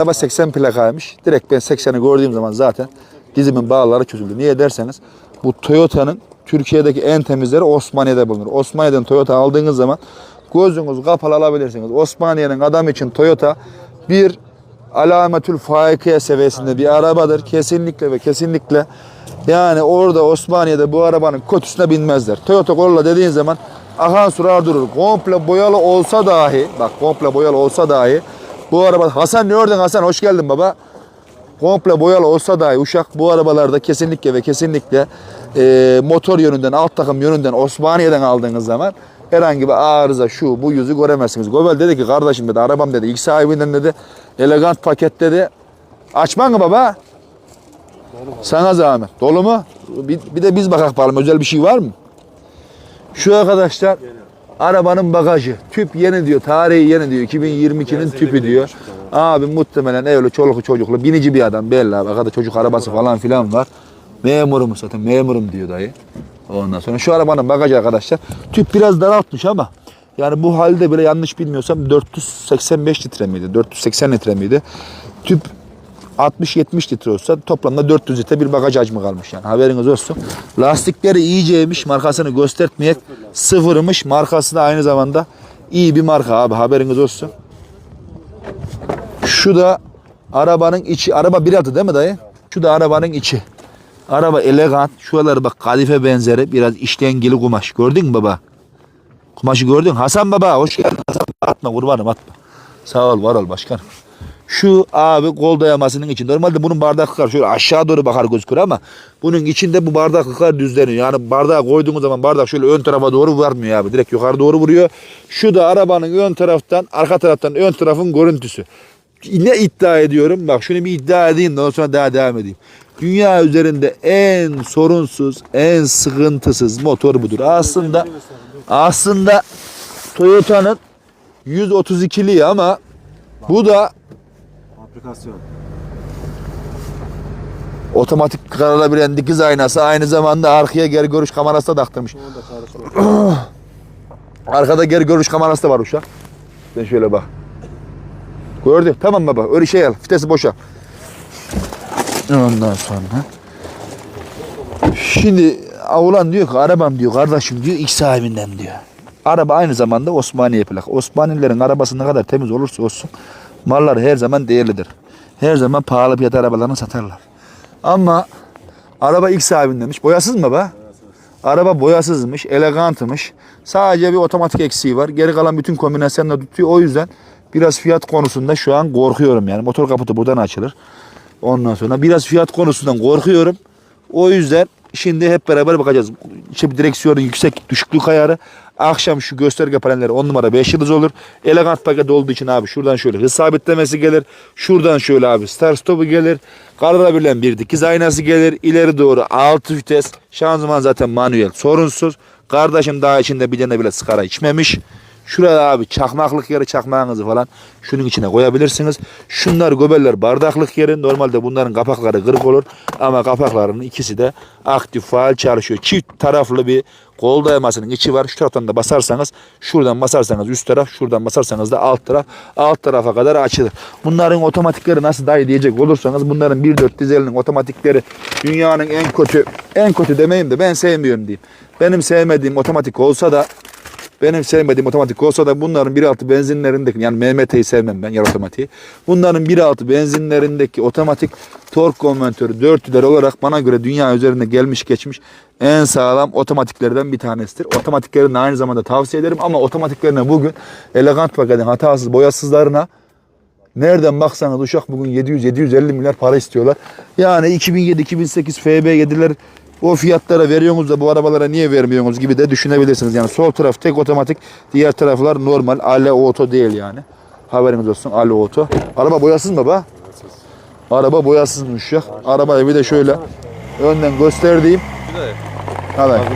Araba 80 plakaymış. Direkt ben 80'i gördüğüm zaman zaten dizimin bağları çözüldü. Niye derseniz bu Toyota'nın Türkiye'deki en temizleri Osmaniye'de bulunur. Osmaniye'den Toyota aldığınız zaman gözünüz kapalı alabilirsiniz. Osmaniye'nin adam için Toyota bir alametül faikeye seviyesinde bir arabadır. Kesinlikle ve kesinlikle yani orada Osmaniye'de bu arabanın kötüsüne binmezler. Toyota Corolla dediğin zaman akan sular durur. Komple boyalı olsa dahi bak komple boyalı olsa dahi bu araba Hasan ne gördün Hasan hoş geldin baba. Komple boyalı olsa dahi Uşak bu arabalarda kesinlikle ve kesinlikle e, motor yönünden alt takım yönünden Osmaniye'den aldığınız zaman herhangi bir arıza şu bu yüzü göremezsiniz. Govel dedi ki kardeşim dedi arabam dedi ilk sahibinden dedi elegant paket dedi. Açman mı baba? Sana zahmet. Dolu mu? Bir, bir de biz bakak bakalım özel bir şey var mı? Şu arkadaşlar arabanın bagajı. Tüp yeni diyor. Tarihi yeni diyor. 2022'nin tüpü diyor. Abi muhtemelen evli çoluklu çocuklu binici bir adam belli abi. Arkada çocuk arabası falan filan var. Memurum zaten memurum diyor dayı. Ondan sonra şu arabanın bagajı arkadaşlar. Tüp biraz daraltmış ama yani bu halde bile yanlış bilmiyorsam 485 litre miydi? 480 litre miydi? Tüp 60-70 litre olsa toplamda 400 litre bir bagaj hacmi kalmış yani haberiniz olsun. Lastikleri iyiceymiş markasını göstertmeyek sıfırmış markası da aynı zamanda iyi bir marka abi haberiniz olsun. Şu da arabanın içi araba 1.6 değil mi dayı? Şu da arabanın içi. Araba elegant. Şuraları bak kadife benzeri biraz işlengili kumaş. Gördün mü baba? Kumaşı gördün. Hasan baba hoş geldin. Atma kurbanım atma. Sağ ol var ol başkanım. Şu abi kol dayamasının için. Normalde bunun bardaklıklar şöyle aşağı doğru bakar gözükür ama bunun içinde bu bardaklıklar düzleniyor. Yani bardağı koyduğumuz zaman bardak şöyle ön tarafa doğru varmıyor abi. Direkt yukarı doğru vuruyor. Şu da arabanın ön taraftan arka taraftan ön tarafın görüntüsü. Ne iddia ediyorum? Bak şunu bir iddia edeyim de sonra daha devam edeyim. Dünya üzerinde en sorunsuz, en sıkıntısız motor budur. Aslında aslında Toyota'nın 132'li ama bu da Aplikasyon. otomatik kararabilen dikiz aynası aynı zamanda arkaya geri görüş kamerası da taktırmış. Arkada geri görüş kamerası da var uşak. Sen şöyle bak. Gördün. Tamam baba. Öyle şey al. Vitesi boşa. Ondan sonra. Şimdi oğlan diyor ki arabam diyor kardeşim diyor ilk sahibinden diyor. Araba aynı zamanda Osmaniye plak. Osmanililerin arabası ne kadar temiz olursa olsun mallar her zaman değerlidir. Her zaman pahalı fiyat arabalarını satarlar. Ama araba ilk sahibindenmiş. Boyasız mı baba? Araba boyasızmış, elegantmış. Sadece bir otomatik eksiği var. Geri kalan bütün kombinasyonla tutuyor. O yüzden biraz fiyat konusunda şu an korkuyorum yani. Motor kaputu buradan açılır. Ondan sonra biraz fiyat konusundan korkuyorum. O yüzden şimdi hep beraber bakacağız. İşte bir direksiyonun yüksek düşüklük ayarı. Akşam şu gösterge panelleri 10 numara 5 yıldız olur. Elegant paket olduğu için abi şuradan şöyle hız sabitlemesi gelir. Şuradan şöyle abi start stopu gelir. Kararabilen bir dikiz aynası gelir. İleri doğru 6 vites. Şanzıman zaten manuel sorunsuz. Kardeşim daha içinde bir tane bile sigara içmemiş. Şurada abi çakmaklık yeri çakmağınızı falan şunun içine koyabilirsiniz. Şunlar göbeller bardaklık yeri. Normalde bunların kapakları kırık olur. Ama kapaklarının ikisi de aktif faal çalışıyor. Çift taraflı bir kol dayamasının içi var. Şu taraftan da basarsanız şuradan basarsanız üst taraf şuradan basarsanız da alt taraf alt tarafa kadar açılır. Bunların otomatikleri nasıl dayı diyecek olursanız bunların 1.4 dizelinin otomatikleri dünyanın en kötü en kötü demeyeyim de ben sevmiyorum diyeyim. Benim sevmediğim otomatik olsa da benim sevmediğim otomatik olsa da bunların 1.6 benzinlerindeki yani MMT'yi sevmem ben yer otomatiği. Bunların 1.6 benzinlerindeki otomatik tork konvertörü 400'ler olarak bana göre dünya üzerinde gelmiş geçmiş en sağlam otomatiklerden bir tanesidir. Otomatiklerini aynı zamanda tavsiye ederim ama otomatiklerine bugün elegant paketin hatasız boyasızlarına Nereden baksanız uşak bugün 700-750 milyar para istiyorlar. Yani 2007-2008 FB7'ler o fiyatlara veriyorsunuz da bu arabalara niye vermiyorsunuz gibi de düşünebilirsiniz. Yani sol taraf tek otomatik, diğer taraflar normal. Ale Auto değil yani. Haberiniz olsun Ale Auto. Araba boyasız mı baba? Araba boyasızmış ya. Arabayı bir de şöyle önden gösterdiğim.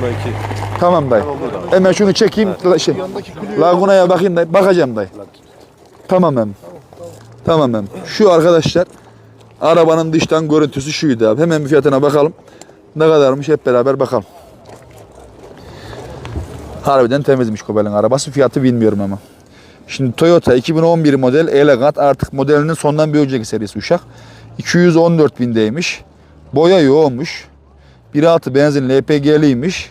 2. Tamam dayı. Hemen şunu çekeyim. Şey, Laguna'ya bakayım dayı. Bakacağım dayı. Tamam hem. Tamam hem. Şu arkadaşlar arabanın dıştan görüntüsü şuydu abi. Hemen bir fiyatına bakalım. Ne kadarmış hep beraber bakalım. Harbiden temizmiş Kobel'in arabası. Fiyatı bilmiyorum ama. Şimdi Toyota 2011 model Elegant artık modelinin sondan bir önceki serisi uşak. 214 bindeymiş. Boya yoğunmuş. 1.6 benzin LPG'liymiş.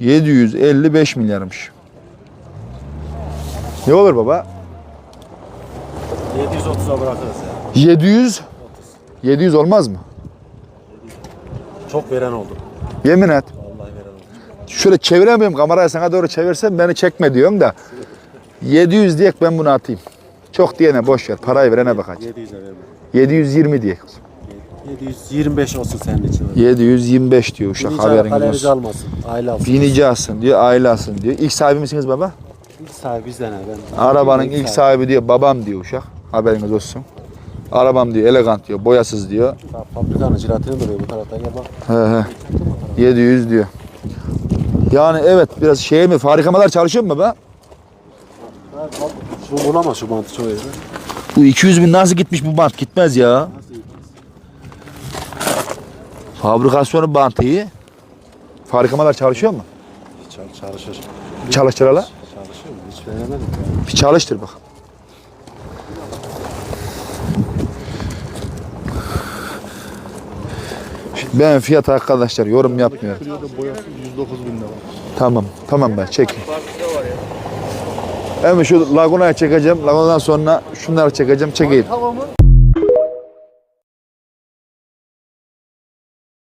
755 milyarmış. Ne olur baba? 730'a bırakırız ya. 700 700 olmaz mı? Çok veren oldu. Yemin et. Vallahi veren oldu. Şöyle çeviremiyorum kamerayı sana doğru çevirsen beni çekme diyorum da. 700 diyek ben bunu atayım. Çok diyene boş ver. Parayı verene bak hadi. 700'e verme. 720 diyek. 725 olsun senin için. 725 diyor uşak Binici haberiniz olsun. almasın. Aile alsın. Binici alsın diyor, aile alsın diyor. İlk sahibi misiniz baba? İlk sahibi bizden. Ben. Arabanın ilk sahibi diyor, babam diyor uşak. Haberiniz olsun. Arabam diyor, elegant diyor, boyasız diyor. Fabrikanın jilatini duruyor bu taraftan gel bak. He he. 700 diyor. Yani evet biraz şey mi, farikamalar çalışıyor mu baba? Şu bulamaz şu bantı çoğu yerde. Bu 200 bin nasıl gitmiş bu bant? Gitmez ya. Fabrikasyonu bantı iyi. Farikamalar çalışıyor mu? Çal- çalışır. Çalıştırala. Çalışıyor mu? Hiç denemedim. Bir çalıştır bak. Ben fiyat arkadaşlar yorum yapmıyorum. boyası 109 bin lira. Tamam, tamam ben çekin. Hem şu Laguna'ya çekeceğim. Laguna'dan sonra şunları çekeceğim. Çekeyim. Tamamı